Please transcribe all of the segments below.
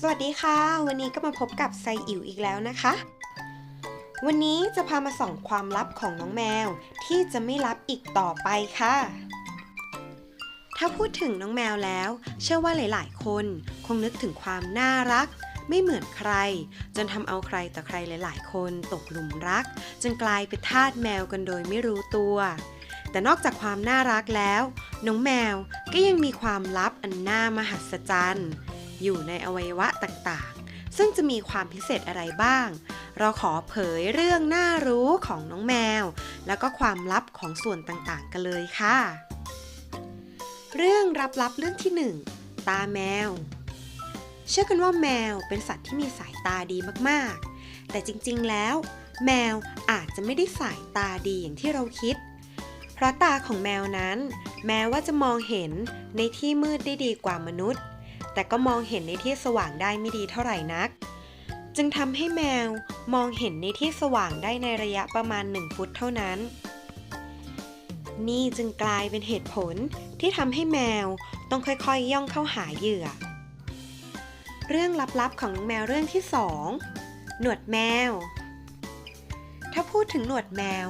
สวัสดีค่ะ วันนี้ก็มาพบกับไซอิ๋วอีกแล้วนะคะ วันนี้จะพามาส่องความลับของน้องแมวที่จะไม่ลับอีกต่อไปค่ะ ถ้าพูดถึงน้องแมวแล้ว เชื่อว่าหลาย ๆ คนคงนึกถึงความน่ารัก ไม่เหมือนใคร จนทำเอาใครต่อใครหลาย ๆ คนตกหลุมรัก จนกลายเป็นทาสแมวกันโดยไม่รู้ตัวแต่นอกจากความน่ารักแล้ว น้องแมวก็ยังมีความลับอันน่ามหัศจรรย์ อยู่ในอวัยวะต่างๆ ซึ่งจะมีความพิเศษอะไรบ้าง เราขอเผยเรื่องน่ารู้ของน้องแมว แล้วก็ความลับของส่วนต่างๆ กันเลยค่ะ เรื่องลับๆเรื่องที่ 1 ตาแมว เชื่อกันว่าแมวเป็นสัตว์ที่มีสายตาดีมากๆ แต่จริงๆแล้ว แมวอาจจะไม่ได้สายตาดีอย่างที่เราคิด เพราะตาของแมวนั้น แม้ว่าจะมองเห็นในที่มืดได้ดีกว่ามนุษย์ แต่ก็มองเห็นในที่สว่างได้ไม่ดีเท่าไหร่นัก จึงทำให้แมวมองเห็นในที่สว่างได้ในระยะประมาณ 1 ฟุตเท่านั้น นี่จึงกลายเป็นเหตุผลที่ทำให้แมวต้องค่อยๆย่องเข้าหาเหยื่อ เรื่องลับๆของน้องแมวเรื่องที่ 2 หนวดแมว ถ้าพูดถึงหนวดแมว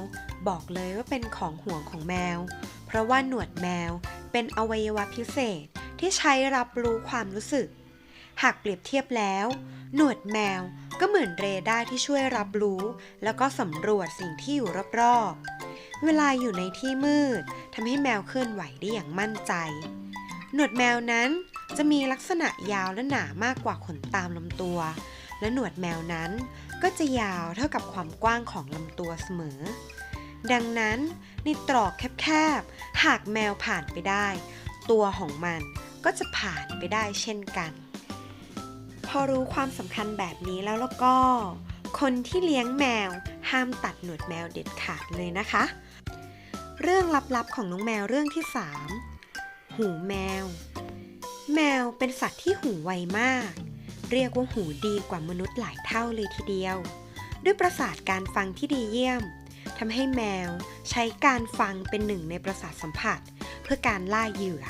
บอกเลยว่าเป็นของห่วงของแมว เพราะว่าหนวดแมวเป็นอวัยวะพิเศษ ที่ใช้รับรู้ความรู้สึก หากเปรียบเทียบแล้ว หนวดแมวก็เหมือนเรดาร์ที่ช่วยรับรู้ แล้วก็สำรวจสิ่งที่อยู่รอบๆ เวลาอยู่ในที่มืดทำให้แมวเคลื่อนไหวได้อย่างมั่นใจ หนวดแมวนั้นจะมีลักษณะยาวและหนามากกว่าขนตามลำตัว และหนวดแมวนั้นก็จะยาวเท่ากับความกว้างของลำตัวเสมอ ดังนั้นในตรอกแคบๆ หากแมวผ่านไปได้ ตัวของมัน ก็จะผ่านไปได้เช่นกัน พอรู้ความสำคัญแบบนี้แล้วแล้วก็ คนที่เลี้ยงแมวห้ามตัดหนวดแมวเด็ดขาดเลยนะคะ เรื่องลับๆของน้องแมวเรื่องที่ 3 หูแมว แมวเป็นสัตว์ที่หูไวมาก เรียกว่าหูดีกว่ามนุษย์หลายเท่าเลยทีเดียว ด้วยประสาทการฟังที่ดีเยี่ยมทำให้แมวใช้การฟังเป็นหนึ่งในประสาทสัมผัส เพื่อการล่าเหยื่อ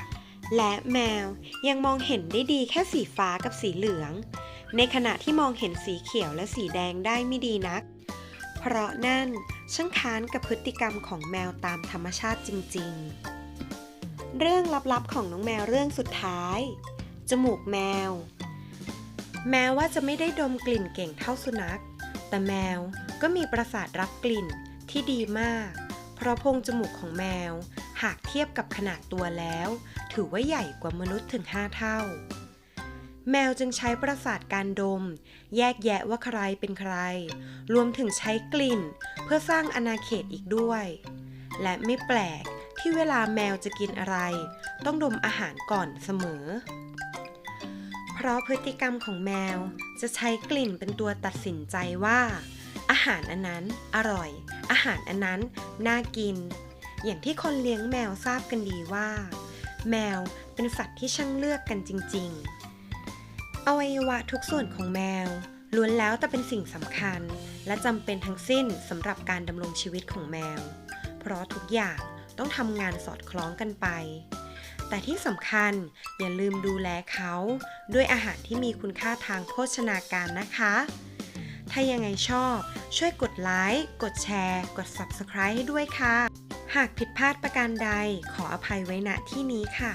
และแมวยังมองเห็นได้ดีแค่สีฟ้ากับสีเหลือง ในขณะที่มองเห็นสีเขียวและสีแดงได้ไม่ดีนัก เพราะนั่นช่างค้านกับพฤติกรรมของแมวตามธรรมชาติจริง ๆ เรื่องลับๆของน้องแมวเรื่องสุดท้าย จมูกแมว แม้ว่าจะไม่ได้ดมกลิ่นเก่งเท่าสุนัข แต่แมวก็มีประสาทรับกลิ่นที่ดีมาก เพราะพงจมูกของแมว หากเทียบกับขนาดตัวแล้ว ถือว่าใหญ่กว่ามนุษย์ถึง 5 เท่า แมวจึงใช้ประสาทการดม แยกแยะว่าใครเป็นใคร รวมถึงใช้กลิ่น เพื่อสร้างอาณาเขตอีกด้วย และไม่แปลกที่เวลาแมวจะกินอะไร ต้องดมอาหารก่อนเสมอ เพราะพฤติกรรมของแมวจะใช้กลิ่นเป็นตัวตัดสินใจว่า อาหารอันนั้นอร่อย อาหารอันนั้นน่ากิน อย่างที่คนเลี้ยงแมวทราบกันดีว่า แมวเป็นสัตว์ที่ช่างเลือกกันจริง ๆ อวัยวะทุกส่วนของแมวล้วนแล้วแต่เป็นสิ่งสำคัญ และจำเป็นทั้งสิ้นสำหรับการดำรงชีวิตของแมว เพราะทุกอย่างต้องทำงานสอดคล้องกันไป แต่ที่สำคัญอย่าลืมดูแลเขา ด้วยอาหารที่มีคุณค่าทางโภชนาการนะคะ ถ้ายังไงชอบ ช่วยกดไลค์ กดแชร์ กด Subscribe ให้ด้วยค่ะ หากผิดพลาดประการใดขออภัยไว้ณที่นี้ค่ะ